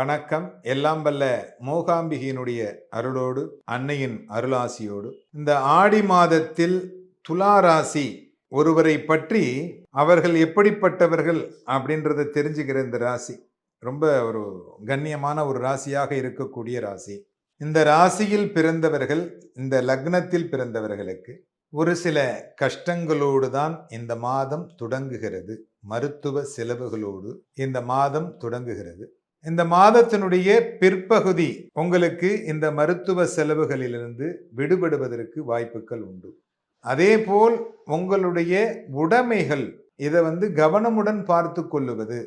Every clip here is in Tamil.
வணக்கம். எல்லாம் வல்ல மோகாம்பிகையினுடைய அருளோடு அன்னையின் அருளாசியோடு. இந்த ஆடி மாதத்தில் துலா ராசி ஒருவரை பற்றி அவர்கள் எப்படிப்பட்டவர்கள் அப்படின்றத தெரிஞ்சுக்கிற இந்த ராசி. ரொம்ப ஒரு கண்ணியமான ஒரு ராசியாக இருக்கக்கூடிய ராசி. இந்த ராசியில் பிறந்தவர்கள் இந்த லக்னத்தில் பிறந்தவர்களுக்கு ஒரு சில கஷ்டங்களோடு தான் இந்த மாதம் தொடங்குகிறது. மருத்துவ செலவுகளோடு இந்த மாதம் தொடங்குகிறது. இந்த மாதத்தினுடைய பிற்பகுதி உங்களுக்கு இந்த மருத்துவ செலவுகளிலிருந்து விடுபடுவதற்கு வாய்ப்புகள் உண்டு. அதேபோல் உங்களுடைய உடைமைகள் இதை வந்து கவனமுடன் பார்த்து கொள்ளுவது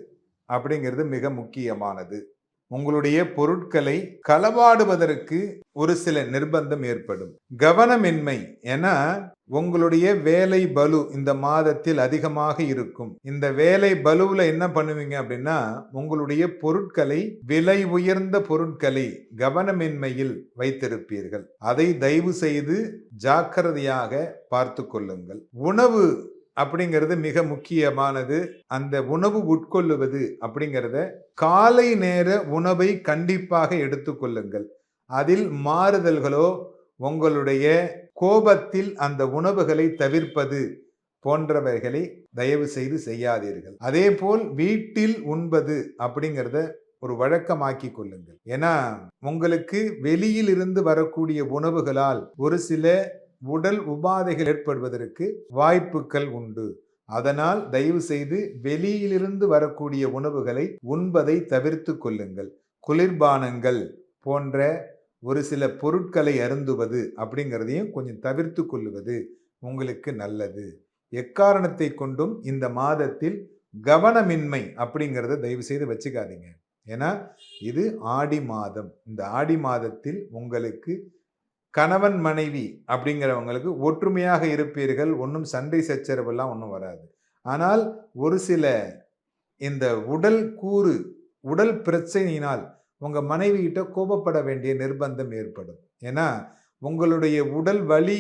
அப்படிங்கிறது மிக முக்கியமானது. உங்களுடைய பொருட்களை களவாடுவதற்கு ஒரு சில நிர்பந்தம் ஏற்படும். கவனமின்மை ஏன்னா உங்களுடைய வேலை பலு இந்த மாதத்தில் அதிகமாக இருக்கும். இந்த வேலை பலுவில் என்ன பண்ணுவீங்க அப்படின்னா உங்களுடைய பொருட்களை விலை உயர்ந்த பொருட்களை கவனமின்மையில் வைத்திருப்பீர்கள். அதை தயவு செய்து ஜாக்கிரதையாக பார்த்து கொள்ளுங்கள். உணவு அப்படிங்கிறது மிக முக்கியமானது. அந்த உணவு உட்கொள்ளுவது அப்படிங்கிறத காலை நேர உணவை கண்டிப்பாக எடுத்துக்கொள்ளுங்கள் அதில் மாறுதல்களோ உங்களுடைய கோபத்தில் அந்த உணவுகளை தவிர்ப்பது போன்றவைகளை தயவு செய்து செய்யாதீர்கள். அதே போல் வீட்டில் உண்பது அப்படிங்கிறத ஒரு வழக்கமாக்கி கொள்ளுங்கள். ஏன்னா உங்களுக்கு வெளியில் இருந்து வரக்கூடிய உணவுகளால் ஒரு சில உடல் உபாதைகள் ஏற்படுவதற்கு வாய்ப்புகள் உண்டு. அதனால் தயவு செய்து வெளியிலிருந்து வரக்கூடிய உணவுகளை உண்பதை தவிர்த்து கொள்ளுங்கள். குளிர்பானங்கள் போன்ற ஒரு சில பொருட்களை அருந்துவது அப்படிங்கிறதையும் கொஞ்சம் தவிர்த்து கொள்ளுவது உங்களுக்கு நல்லது. எக்காரணத்தை கொண்டும் இந்த மாதத்தில் கவனமின்மை அப்படிங்கிறத தயவு செய்து வச்சுக்காதீங்க. ஏன்னா இது ஆடி மாதம். இந்த ஆடி மாதத்தில் உங்களுக்கு கணவன் மனைவி அப்படிங்கிறவங்களுக்கு ஒற்றுமையாக இருப்பீர்கள் ஒன்றும் சண்டை சச்சரவெல்லாம் ஒன்றும் வராது. ஆனால் ஒரு சில இந்த உடல் கூறு உடல் பிரச்சனையினால் உங்கள் மனைவிகிட்ட கோபப்பட வேண்டிய நிர்பந்தம் ஏற்படும். ஏன்னா உங்களுடைய உடல் வலி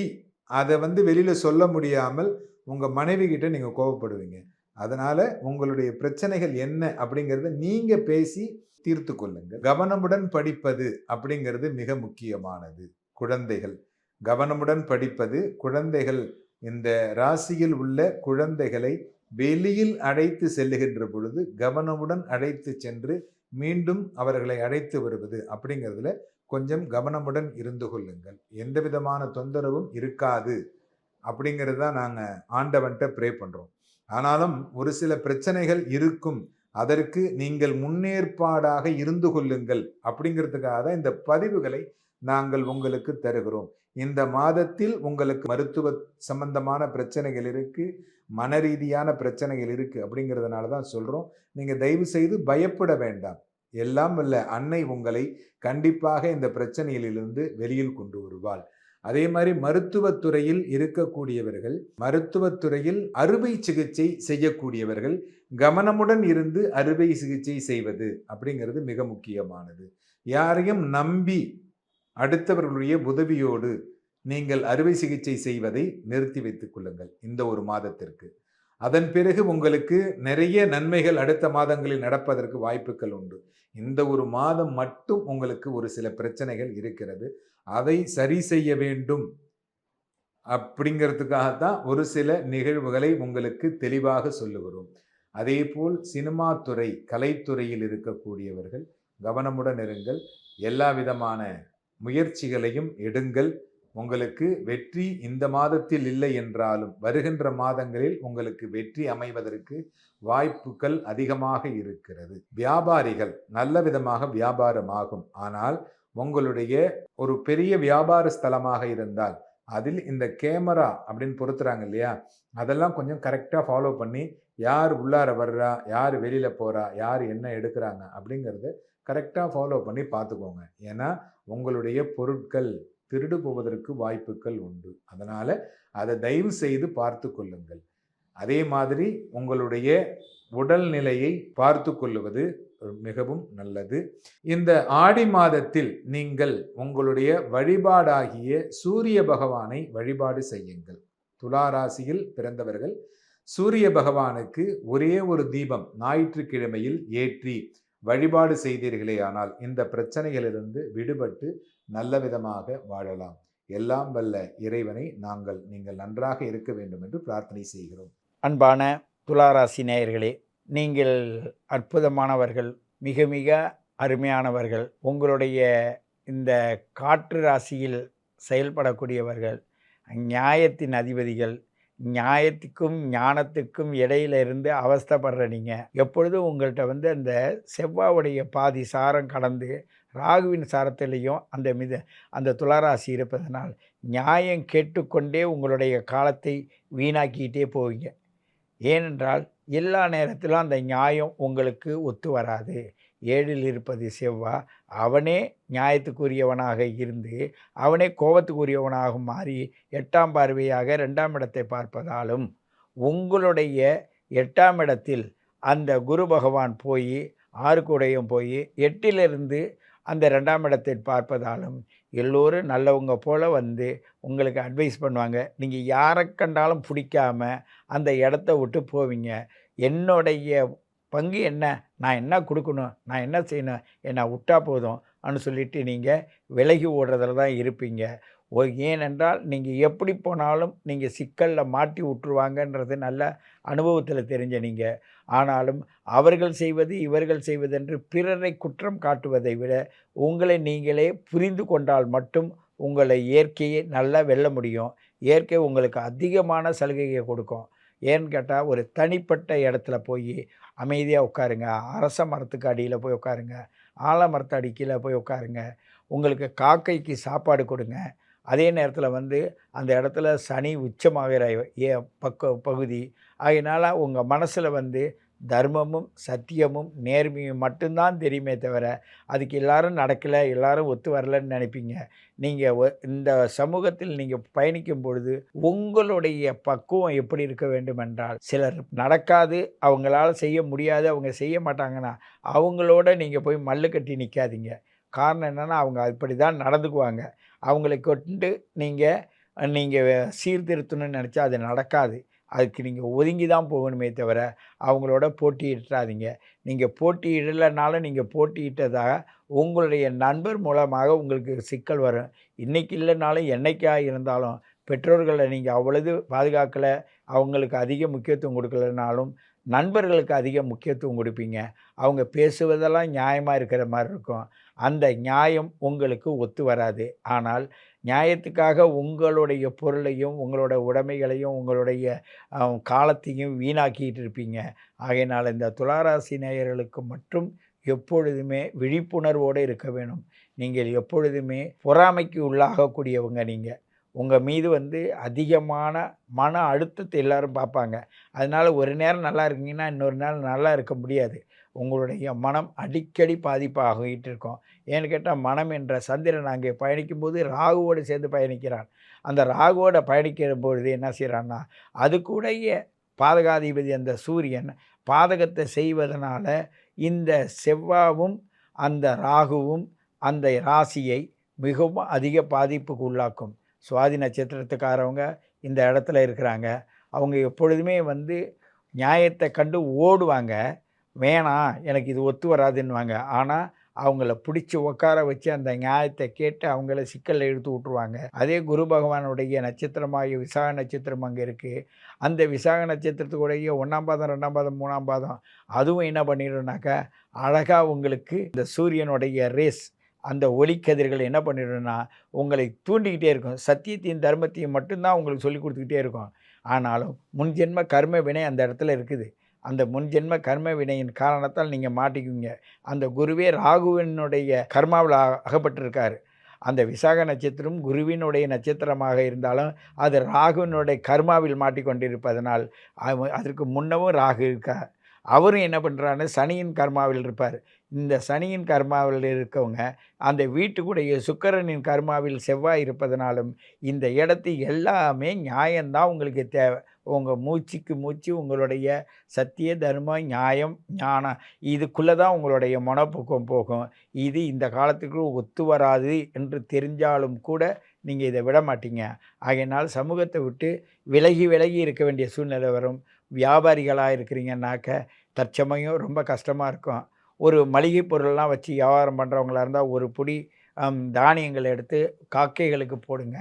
அதை வந்து வெளியில் சொல்ல முடியாமல் உங்கள் மனைவிகிட்ட நீங்கள் கோபப்படுவீங்க. அதனால் உங்களுடைய பிரச்சனைகள் என்ன அப்படிங்கிறத நீங்கள் பேசி தீர்த்து கொள்ளுங்கள். கவனமுடன் படிப்பது அப்படிங்கிறது மிக முக்கியமானது. குழந்தைகள். கவனமுடன் படிப்பது குழந்தைகள். இந்த ராசியில் உள்ள குழந்தைகளை வெளியில் அழைத்து செல்லுகின்ற பொழுது கவனமுடன் அழைத்து சென்று மீண்டும் அவர்களை அழைத்து வருவது அப்படிங்கிறதுல கொஞ்சம் கவனமுடன் இருந்து கொள்ளுங்கள். எந்த விதமான தொந்தரவும் இருக்காது அப்படிங்கிறது தான் நாங்கள் ஆண்டவன்கிட்ட ப்ரே பண்ணுறோம் ஆனாலும் ஒரு சில பிரச்சனைகள் இருக்கும். அதற்கு நீங்கள் முன்னேற்பாடாக இருந்து கொள்ளுங்கள் அப்படிங்கிறதுக்காக தான் இந்த பதிவுகளை நாங்கள் உங்களுக்கு தருகிறோம். இந்த மாதத்தில் உங்களுக்கு மருத்துவ சம்பந்தமான பிரச்சனைகள் இருக்கு மன ரீதியான பிரச்சனைகள் இருக்கு அப்படிங்கிறதுனால தான் சொல்றோம். நீங்க தயவு செய்து பயப்பட வேண்டாம். எல்லாம் இல்லை அன்னை உங்களை கண்டிப்பாக இந்த பிரச்சனையிலிருந்து வெளியில் கொண்டு வருவாள். அதே மாதிரி மருத்துவத்துறையில் இருக்கக்கூடியவர்கள் மருத்துவத்துறையில் அறுவை சிகிச்சை செய்யக்கூடியவர்கள் கவனமுடன் இருந்து அறுவை சிகிச்சை செய்வது அப்படிங்கிறது மிக முக்கியமானது. யாரையும் நம்பி அடுத்தவர்களுடைய உதவியோடு நீங்கள் அறுவை சிகிச்சை செய்வதை நிறுத்தி வைத்துக் கொள்ளுங்கள் இந்த ஒரு மாதத்திற்கு. அதன் பிறகு உங்களுக்கு நிறைய நன்மைகள் அடுத்த மாதங்களில் நடப்பதற்கு வாய்ப்புகள் உண்டு. இந்த ஒரு மாதம் மட்டும் உங்களுக்கு ஒரு சில பிரச்சனைகள் இருக்கிறது. அதை சரி செய்ய வேண்டும் அப்படிங்கிறதுக்காகத்தான் ஒரு சில நிகழ்வுகளை உங்களுக்கு தெளிவாக சொல்லுகிறோம். அதே போல் சினிமா துறை கலைத்துறையில் இருக்கக்கூடியவர்கள் கவனமுடன் இருங்கள். எல்லா விதமான முயற்சிகளையும் எடுங்கள். உங்களுக்கு வெற்றி இந்த மாதத்தில் இல்லை என்றாலும் வருகின்ற மாதங்களில் உங்களுக்கு வெற்றி அமைவதற்கு வாய்ப்புகள் அதிகமாக இருக்கிறது. வியாபாரிகள் நல்ல விதமாக வியாபாரமாகும். ஆனால் உங்களுடைய ஒரு பெரிய வியாபார ஸ்தலமாக இருந்தால் அதில் இந்த கேமரா அப்படின்னு பொறுத்துறாங்க இல்லையா? அதெல்லாம் கொஞ்சம் கரெக்டாக ஃபாலோ பண்ணி யார் உள்ளார வர்றா? யார் வெளியில் போகிறா யார் என்ன எடுக்கிறாங்க? அப்படிங்கிறது கரெக்டாக ஃபாலோ பண்ணி பார்த்துக்கோங்க ஏன்னா உங்களுடைய பொருட்கள் திருடு போவதற்கு வாய்ப்புகள் உண்டு. அதனால் அதை தயவு செய்து பார்த்து கொள்ளுங்கள். அதே மாதிரி உங்களுடைய உடல்நிலையை பார்த்து கொள்ளுவது மிகவும் நல்லது. இந்த ஆடி மாதத்தில் நீங்கள் உங்களுடைய வழிபாடாகிய சூரிய பகவானை வழிபாடு செய்யுங்கள். துலா ராசியில் பிறந்தவர்கள் சூரிய பகவானுக்கு ஒரே ஒரு தீபம் ஞாயிற்றுக்கிழமையில் ஏற்றி வழிபாடு செய்தீர்களே ஆனால் இந்த பிரச்சனைகளிலிருந்து விடுபட்டு நல்ல விதமாக வாழலாம். எல்லாம் வல்ல இறைவனை நாங்கள் நீங்கள் நன்றாக இருக்க வேண்டும் என்று பிரார்த்தனை செய்கிறோம். அன்பான துளாராசி நேயர்களே நீங்கள் அற்புதமானவர்கள் மிக மிக அருமையானவர்கள் உங்களுடைய இந்த காற்று ராசியில் செயல்படக்கூடியவர்கள் நியாயத்தின் அதிபதிகள் நியாயத்துக்கும் ஞானத்துக்கும் இடையில இருந்து அவஸ்தைப்படுற நீங்கள் எப்பொழுதும் உங்கள்கிட்ட வந்து அந்த செவ்வாவுடைய பாதி சாரம் கடந்து ராகுவின் சாரத்திலையும் அந்த மித அந்த துளாராசி இருப்பதனால் நியாயம் கேட்டுக்கொண்டே உங்களுடைய காலத்தை வீணாக்கிக்கிட்டே போவீங்க. ஏனென்றால் எல்லா நேரத்திலும் அந்த நியாயம் உங்களுக்கு ஒத்து வராது. ஏழில் இருப்பது செவ்வா. அவனே நியாயத்துக்குரியவனாக இருந்து அவனே கோபத்துக்குரியவனாக மாறி எட்டாம் பார்வையாக ரெண்டாம் இடத்தை பார்ப்பதாலும் உங்களுடைய எட்டாம் இடத்தில் அந்த குரு பகவான் போய் ஆறுக்குடையும் போய் எட்டிலிருந்து அந்த ரெண்டாம் இடத்தை பார்ப்பதாலும் எல்லோரும் நல்லவங்க போல் வந்து உங்களுக்கு அட்வைஸ் பண்ணுவாங்க. நீங்கள் யாரை கண்டாலும் பிடிக்காம அந்த இடத்த விட்டு போவீங்க. என்னுடைய பங்கு என்ன? நான் என்ன கொடுக்கணும்? நான் என்ன செய்யணும்? என்னை விட்டா போதும் சொல்லிட்டு நீங்கள் விலகி ஓடுறதில் தான் இருப்பீங்க. ஓ ஏனென்றால் நீங்கள் எப்படி போனாலும் நீங்கள் சிக்கலில் மாட்டி விட்டுருவாங்கன்றது நல்ல அனுபவத்தில் தெரிஞ்ச நீங்கள் ஆனாலும் அவர்கள் செய்வது இவர்கள் செய்வதென்று பிறரை குற்றம் காட்டுவதை விட உங்களை நீங்களே புரிந்து கொண்டால் மட்டும் உங்களை இயற்கையை நல்லா வெல்ல முடியும். இயற்கை உங்களுக்கு அதிகமான சலுகையை கொடுக்கும். ஏன்னு கேட்டால் ஒரு தனிப்பட்ட இடத்துல போய் அமைதியாக உட்காருங்க. அரச மரத்துக்கு அடியில் போய் உட்காருங்க. ஆலமரத்து அடி கீழே போய் உட்காருங்க. உங்களுக்கு காக்கைக்கு சாப்பாடு கொடுங்க. அதே நேரத்தில் வந்து அந்த இடத்துல சனி உச்சமாகிற ஏ பக்க பகுதி. அதனால் உங்கள் மனசில் வந்து தர்மமும் சத்தியமும் நேர்மையும் மட்டும்தான் தெரியுமே தவிர அதுக்கு எல்லாரும் நடக்கலை எல்லாரும் ஒத்து வரலன்னு நினைப்பீங்க. நீங்கள் இந்த சமூகத்தில் நீங்கள் பயணிக்கும் பொழுது உங்களுடைய பக்குவம் எப்படி இருக்க வேண்டும் என்றால் சிலர் நடக்காது அவங்களால செய்ய முடியாது அவங்க செய்ய மாட்டாங்கன்னா அவங்களோட நீங்கள் போய் மல்லு கட்டி நிற்காதீங்க காரணம் என்னென்னா அவங்க அப்படி தான் நடந்துக்குவாங்க. அவங்களை கொண்டு நீங்கள் நீங்கள் சீர்திருத்தணும்னு நினச்சா அது நடக்காது. அதுக்கு நீங்கள் ஒதுங்கி தான் போகணுமே தவிர அவங்களோட போட்டியிட்டாதீங்க நீங்கள் போட்டியிடலைனாலும் நீங்கள் போட்டியிட்டதாக உங்களுடைய நண்பர் மூலமாக உங்களுக்கு சிக்கல் வரும். இன்றைக்கி இல்லைனாலும் என்றைக்காக இருந்தாலும் பெற்றோர்களை நீங்கள் அவ்வளவு பாதுகாக்கலை அவங்களுக்கு அதிக முக்கியத்துவம் கொடுக்கலனாலும் நண்பர்களுக்கு அதிக முக்கியத்துவம் கொடுப்பீங்க. அவங்க பேசுவதெல்லாம் நியாயமாக இருக்கிற மாதிரி இருக்கும். அந்த நியாயம் உங்களுக்கு ஒத்து வராது. ஆனால் நியாயத்துக்காக உங்களுடைய பொருளையும் உங்களோட உடைமைகளையும் உங்களுடைய காலத்தையும் வீணாக்கிட்டு இருப்பீங்க. ஆகையினால் இந்த துளாராசி நேயர்களுக்கு மட்டும் எப்பொழுதுமே விழிப்புணர்வோடு இருக்க வேணும். நீங்கள் எப்பொழுதுமே பொறாமைக்கு உள்ளாகக்கூடியவங்க நீங்கள் உங்கள் மீது வந்து அதிகமான மன அழுத்தத்தை எல்லோரும் பார்ப்பாங்க. அதனால் ஒரு நேரம் நல்லா இருக்கீங்கன்னா இன்னொரு நேரம் நல்லா இருக்க முடியாது. உங்களுடைய மனம் அடிக்கடி பாதிப்பாகிட்டு இருக்கும். ஏன்னு கேட்டால் மனம் என்ற சந்திரன் அங்கே பயணிக்கும்போது ராகுவோடு சேர்ந்து பயணிக்கிறான். அந்த ராகுவோட பயணிக்கிற பொழுது என்ன செய்கிறான்னா அது கூடைய பாதகாதிபதி அந்த சூரியன் பாதகத்தை செய்வதனால இந்த செவ்வாவும் அந்த ராகுவும் அந்த ராசியை மிகவும் அதிக பாதிப்புக்கு உள்ளாக்கும். சுவாதி நட்சத்திரத்துக்காரவங்க இந்த இடத்துல இருக்கிறாங்க. அவங்க எப்பொழுதுமே வந்து நியாயத்தை கண்டு ஓடுவாங்க. வேணாம் எனக்கு இது ஒத்து வராதுன்னுவாங்க. ஆனால் அவங்கள பிடிச்சி உட்கார வச்சு அந்த நியாயத்தை கேட்டு அவங்கள சிக்கலில் இழுத்து விட்ருவாங்க அதே குரு பகவானுடைய நட்சத்திரமாக விசாக நட்சத்திரம் அங்கே இருக்குது அந்த விசாக நட்சத்திரத்துக்குடைய ஒன்றாம் பாதம் ரெண்டாம் பாதம் மூணாம் பாதம் அதுவும் என்ன பண்ணிடுனாக்கா அழகாக உங்களுக்கு இந்த சூரியனுடைய ரேஸ் அந்த ஒலிக்கதிர்கள் என்ன பண்ணிடும்னா உங்களை தூண்டிக்கிட்டே இருக்கும். சத்தியத்தையும் தர்மத்தையும் மட்டும்தான் உங்களுக்கு சொல்லி கொடுத்துக்கிட்டே இருக்கும். ஆனாலும் முன்ஜென்ம கர்ம வினை அந்த இடத்துல இருக்குது. அந்த முன்ஜென்ம கர்ம வினையின் காரணத்தால் நீங்கள் மாட்டிக்குவீங்க. அந்த குருவே ராகுவினுடைய கர்மாவில் அகப்பட்டிருக்காரு. அந்த விசாக நட்சத்திரம் குருவினுடைய நட்சத்திரமாக இருந்தாலும் அது ராகுவினுடைய கர்மாவில் மாட்டிக்கொண்டிருப்பதனால் அதற்கு முன்னவும் ராகு இருக்கா? அவரும் என்ன பண்ணுறான்னு சனியின் கர்மாவில் இருப்பார். இந்த சனியின் கர்மாவில் இருக்கவங்க அந்த வீட்டுக்குடைய சுக்கரனின் கர்மாவில் செவ்வாய் இருப்பதனாலும் இந்த இடத்து எல்லாமே நியாயம்தான் உங்களுக்கு தேவை. உங்கள் மூச்சுக்கு மூச்சு உங்களுடைய சத்திய தர்மம் நியாயம் ஞானம் இதுக்குள்ளே தான் உங்களுடைய மனப்பூக்கம் போகும். இது இந்த காலத்துக்கு ஒத்து வராது என்று தெரிஞ்சாலும் கூட நீங்கள் இதை விட மாட்டீங்க. ஆகையினால் சமூகத்தை விட்டு விலகி விலகி இருக்க வேண்டிய சூழ்நிலை வரும். வியாபாரிகளாக இருக்கிறீங்கன்னாக்க தற்சமயம் ரொம்ப கஷ்டமாக இருக்கும். ஒரு மளிகை பொருள்லாம் வச்சு வியாபாரம் பண்ணுறவங்களா இருந்தால் ஒரு புடி தானியங்கள் எடுத்து காக்கைகளுக்கு போடுங்க.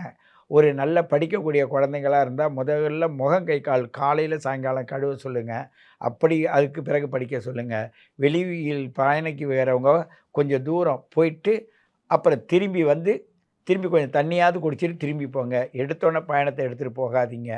ஒரு நல்ல படிக்கக்கூடிய குழந்தைங்களா இருந்தால் முதல்ல முகம் கை கால் காலையில் சாயங்காலம் கழுவ சொல்லுங்கள் அப்படி அதுக்கு பிறகு படிக்க சொல்லுங்கள் வெளியில் பயணிக்கு வேறவங்க கொஞ்சம் தூரம் போயிட்டு அப்புறம் திரும்பி வந்து திரும்பி கொஞ்சம் தண்ணியாவது குடிச்சிட்டு திரும்பி போங்க. எடுத்தோன்னே பயணத்தை எடுத்துகிட்டு போகாதீங்க.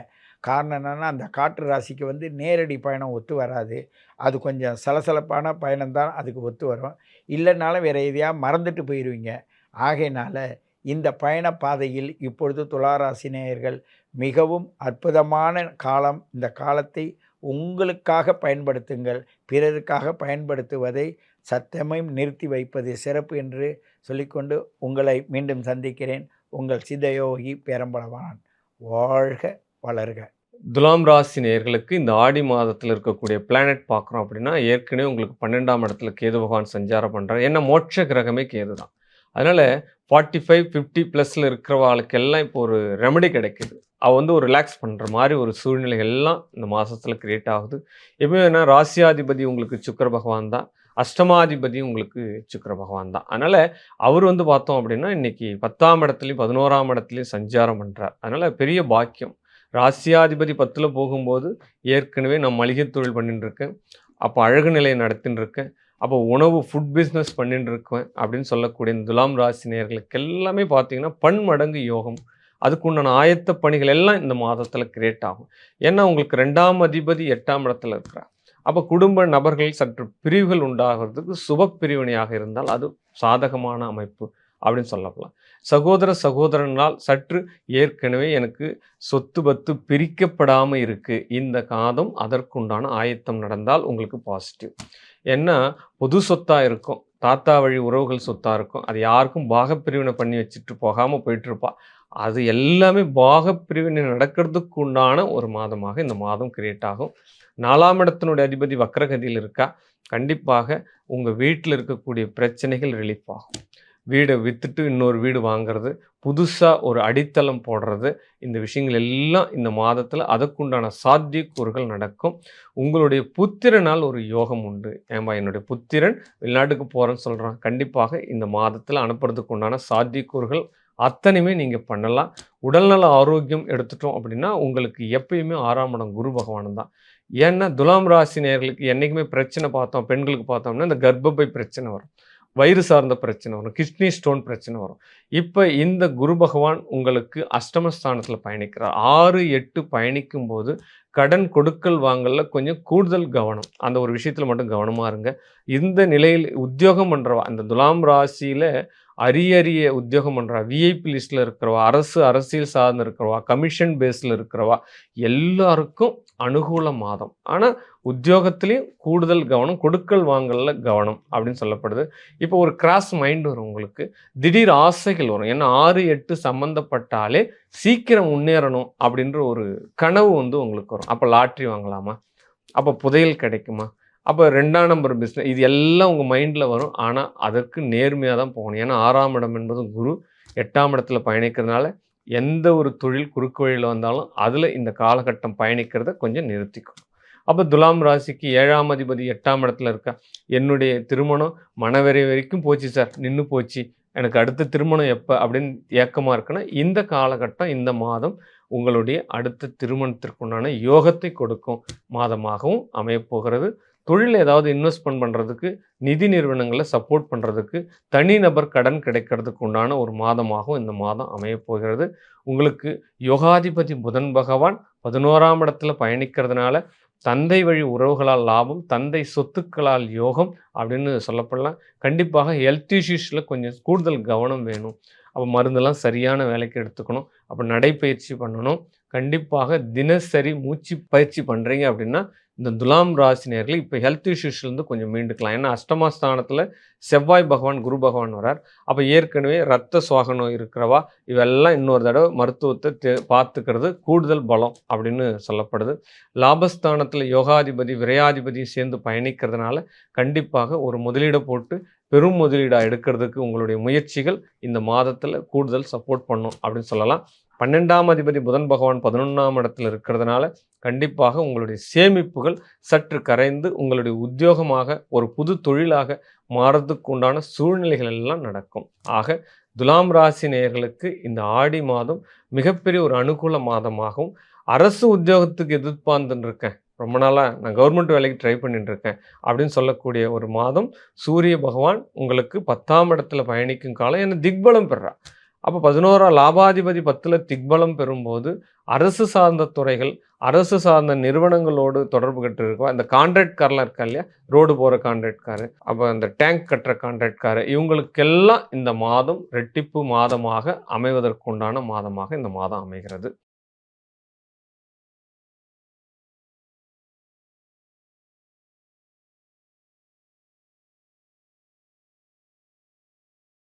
காரணம் என்னென்னா அந்த காற்று ராசிக்கு வந்து நேரடி பயணம் ஒத்து வராது. அது கொஞ்சம் சலசலப்பான பயணம்தான் அதுக்கு ஒத்து வரும். இல்லைனாலும் வேறு எதையாக மறந்துட்டு போயிடுவீங்க ஆகையினால இந்த பயண பாதையில் இப்பொழுது துளாராசி நேயர்கள் மிகவும் அற்புதமான காலம். இந்த காலத்தை உங்களுக்காக பயன்படுத்துங்கள். பிறருக்காக பயன்படுத்துவதை சத்தமையும் நிறுத்தி வைப்பது சிறப்பு என்று சொல்லிக்கொண்டு உங்களை மீண்டும் சந்திக்கிறேன். உங்கள் சிதயோகி பேரம்பளவான் வாழ்க வளர்க. துலாம் ராசி நேர்களுக்கு இந்த ஆடி மாதத்தில் இருக்கக்கூடிய பிளானட் பார்க்குறோம் அப்படின்னா ஏற்கனவே உங்களுக்கு பன்னெண்டாம் இடத்துல கேது பகவான் சஞ்சாரம் பண்ணுறாரு என்ன மோட்ச கிரகமே கேது தான் அதனால் ஃபார்ட்டி ஃபைவ் ஃபிஃப்டி ப்ளஸில் இருக்கிறவாளுக்கெல்லாம் இப்போ ஒரு ரெமடி கிடைக்குது. அவள் வந்து ஒரு ரிலாக்ஸ் பண்ணுற மாதிரி ஒரு சூழ்நிலைகள் எல்லாம் இந்த மாதத்தில் க்ரியேட் ஆகுது. எப்பவுமே என்ன ராசியாதிபதி உங்களுக்கு சுக்கிர பகவான் தான். அஷ்டமாதிபதி உங்களுக்கு சுக்கிர பகவான் தான். அதனால் அவர் வந்து பார்த்தோம் அப்படின்னா இன்றைக்கி பத்தாம் இடத்துலையும் பதினோராம் இடத்துலையும் சஞ்சாரம் பண்ணுறார் அதனால் பெரிய பாக்கியம். ராசியாதிபதி பத்தில் போகும்போது ஏற்கனவே நான் மளிகை தொழில் பண்ணிட்டு இருக்கேன். அப்போ அழகு நிலையை நடத்தின்னு இருக்கேன். அப்போ உணவு ஃபுட் பிஸ்னஸ் பண்ணிட்டு இருக்கேன் அப்படின்னு சொல்லக்கூடிய இந்த துலாம் ராசினியர்களுக்கு எல்லாமே பார்த்தீங்கன்னா பன்மடங்கு யோகம். அதுக்குண்டான ஆயத்த பணிகள் எல்லாம் இந்த மாதத்தில் கிரியேட் ஆகும். ஏன்னா உங்களுக்கு ரெண்டாம் அதிபதி எட்டாம் இடத்துல இருக்கிறார். அப்போ குடும்ப நபர்கள் சற்று பிரிவுகள் உண்டாகிறதுக்கு சுப பிரிவினையாக இருந்தால் அது சாதகமான அமைப்பு அப்படின்னு சொல்லப்படலாம். சகோதர சகோதரனால் சற்று ஏற்கனவே எனக்கு சொத்து பத்து பிரிக்கப்படாமல் இருக்குது இந்த காதம் அதற்குண்டான ஆயத்தம் நடந்தால் உங்களுக்கு பாசிட்டிவ் ஏன்னா பொது சொத்தாக இருக்கும். தாத்தா வழி உறவுகள் சொத்தாக இருக்கும். அது யாருக்கும் பாகப்பிரிவினை பண்ணி வச்சுட்டு போகாமல் போயிட்டுருப்பா. அது எல்லாமே பாகப்பிரிவினை நடக்கிறதுக்கு உண்டான ஒரு மாதமாக இந்த மாதம் கிரியேட் ஆகும். நாலாம் இடத்தினுடைய அதிபதி வக்ரகதியில் இருக்கா. கண்டிப்பாக உங்கள் வீட்டில் இருக்கக்கூடிய பிரச்சனைகள் ரிலீஃப் ஆகும். வீடை விற்றுட்டு இன்னொரு வீடு வாங்குறது புதுசாக ஒரு அடித்தளம் போடுறது இந்த விஷயங்கள் எல்லாம் இந்த மாதத்தில் அதற்குண்டான சாத்தியக்கூறுகள் நடக்கும். உங்களுடைய புத்திரனால் ஒரு யோகம் உண்டு. ஏன்பா என்னுடைய புத்திரன் வெளிநாட்டுக்கு போகிறேன்னு சொல்கிறான் கண்டிப்பாக இந்த மாதத்தில் அனுப்புறதுக்கு உண்டான சாத்தியக்கூறுகள் அத்தனையுமே நீங்கள் பண்ணலாம். உடல்நல ஆரோக்கியம் எடுத்துட்டோம் அப்படின்னா உங்களுக்கு எப்பயுமே ஆறாம் இடம் குரு பகவான் தான். ஏன்னா துலாம் ராசி நேர்களுக்கு என்றைக்குமே பிரச்சனை பார்த்தோம் பெண்களுக்கு பார்த்தோம்னா இந்த கர்ப்பப்பை பிரச்சனை வரும். வயிறு சார்ந்த பிரச்சனை வரும் கிட்னி ஸ்டோன் பிரச்சனை வரும். இப்போ இந்த குரு பகவான் உங்களுக்கு அஷ்டமஸ்தானத்தில் பயணிக்கிறார். ஆறு எட்டு பயணிக்கும் போது கடன் கொடுக்கல் வாங்கல கொஞ்சம் கூடுதல் கவனம். அந்த ஒரு விஷயத்தில் மட்டும் கவனமாக இருங்க. இந்த நிலையில் உத்தியோகம் பண்ணுறவா அந்த துலாம் ராசியில் அரிய அரிய உத்தியோகம் பண்ணுறா விஐபி லிஸ்ட்டில் இருக்கிறவா அரசு அரசியல் சார்ந்து இருக்கிறவா கமிஷன் பேஸில் இருக்கிறவா எல்லாருக்கும் அனுகூல மாதம். ஆனால் உத்தியோகத்திலையும் கூடுதல் கவனம் கொடுக்கல் வாங்கல கவனம் அப்படின்னு சொல்லப்படுது. இப்போ ஒரு கிராஸ் மைண்ட் வரும் உங்களுக்கு. திடீர் ஆசைகள் வரும். ஏன்னா ஆறு எட்டு சம்மந்தப்பட்டாலே சீக்கிரம் முன்னேறணும் அப்படின்ற ஒரு கனவு வந்து உங்களுக்கு வரும். அப்போ லாட்ரி வாங்கலாமா? அப்போ புதையல் கிடைக்குமா? அப்போ ரெண்டாம் நம்பர் பிஸ்னஸ் இது எல்லாம் உங்கள் மைண்டில் வரும். ஆனால் அதற்கு நேர்மையாக தான் போகணும். ஏன்னா ஆறாம் இடம் என்பது குரு எட்டாம் இடத்துல பயணிக்கிறதுனால எந்த ஒரு தொழில் குறுக்கு வழியில் வந்தாலும் அதில் இந்த காலகட்டம் பயணிக்கிறத கொஞ்சம் நிறுத்திக்கும். அப்போ துலாம் ராசிக்கு ஏழாம் அதிபதி எட்டாம் இடத்துல இருக்கா என்னுடைய திருமணம் மனவரை வரைக்கும் போச்சு சார். நின்று போச்சு. எனக்கு அடுத்த திருமணம் எப்போ அப்படின்னு ஏக்கமாக இருக்குன்னா இந்த காலகட்டம் இந்த மாதம் உங்களுடைய அடுத்த திருமணத்திற்குண்டான யோகத்தை கொடுக்கும் மாதமாகவும் அமையப்போகிறது தொழில் ஏதாவது இன்வெஸ்ட்மெண்ட் பண்ணுறதுக்கு நிதி நிறுவனங்களை சப்போர்ட் பண்ணுறதுக்கு தனிநபர் கடன் கிடைக்கிறதுக்கு உண்டான ஒரு மாதமாகவும் இந்த மாதம் அமையப் போகிறது. உங்களுக்கு யோகாதிபதி புதன் பகவான் பதினோராம் இடத்துல பயணிக்கிறதுனால தந்தை வழி உறவுகளால் லாபம் தந்தை சொத்துக்களால் யோகம் அப்படின்னு சொல்லப்படலாம். கண்டிப்பாக ஹெல்த் இஷ்யூஸில் கொஞ்சம் கூடுதல் கவனம் வேணும். அப்போ மருந்தெல்லாம் சரியான வேலைக்கு எடுத்துக்கணும். அப்போ நடைப்பயிற்சி பண்ணணும். கண்டிப்பாக தினசரி மூச்சு பயிற்சி பண்ணுறீங்க அப்படின்னா இந்த துலாம் ராசி இப்போ ஹெல்த் இஷ்யூஸ்லேருந்து கொஞ்சம் மீண்டுக்கலாம். ஏன்னா அஷ்டமஸ்தானத்தில் செவ்வாய் பகவான் குரு பகவான் வரார். அப்போ ஏற்கனவே ரத்த சுவாக நோய் இருக்கிறவா இவெல்லாம் இன்னொரு தடவை மருத்துவத்தை தே பார்த்துக்கிறது கூடுதல் பலம் அப்படின்னு சொல்லப்படுது. லாபஸ்தானத்தில் யோகாதிபதி விரையாதிபதி சேர்ந்து பயணிக்கிறதுனால கண்டிப்பாக ஒரு முதலீடை போட்டு பெரும் முதலீடாக எடுக்கிறதுக்கு உங்களுடைய முயற்சிகள் இந்த மாதத்தில் கூடுதல் சப்போர்ட் பண்ணும் அப்படின்னு சொல்லலாம். பன்னெண்டாம் அதிபதி புதன் பகவான் பதினொன்றாம் இடத்துல இருக்கிறதுனால கண்டிப்பாக உங்களுடைய சேமிப்புகள் சற்று கரைந்து உங்களுடைய உத்தியோகமாக ஒரு புது தொழிலாக மாறதுக்கு உண்டான சூழ்நிலைகள் எல்லாம் நடக்கும். ஆக துலாம் ராசி நேயர்களுக்கு இந்த ஆடி மாதம் மிகப்பெரிய ஒரு அனுகூல மாதமாகவும் அரசு உத்தியோகத்துக்கு எதிர்பார்த்துன்னு இருக்கேன். ரொம்ப நாளாக நான் கவர்மெண்ட் வேலைக்கு ட்ரை பண்ணிட்டுருக்கேன் அப்படின்னு சொல்லக்கூடிய ஒரு மாதம் சூரிய பகவான் உங்களுக்கு பத்தாம் இடத்துல பயணிக்கும் காலம். என்ன திக்பலம் பெறா. அப்போ பதினோரா லாபாதிபதி பத்தில் திக்பலம் பெறும்போது அரசு சார்ந்த துறைகள் அரசு சார்ந்த நிறுவனங்களோடு தொடர்பு கட்டு இருக்கோம் அந்த கான்ட்ராக்ட்காரெலாம் இருக்கா இல்லையா? ரோடு போகிற கான்ட்ராக்ட்காரு அப்போ அந்த டேங்க் கட்டுற கான்ட்ராக்ட்காரு இவங்களுக்கெல்லாம் இந்த மாதம் ரெட்டிப்பு மாதமாக அமைவதற்குண்டான மாதமாக இந்த மாதம் அமைகிறது.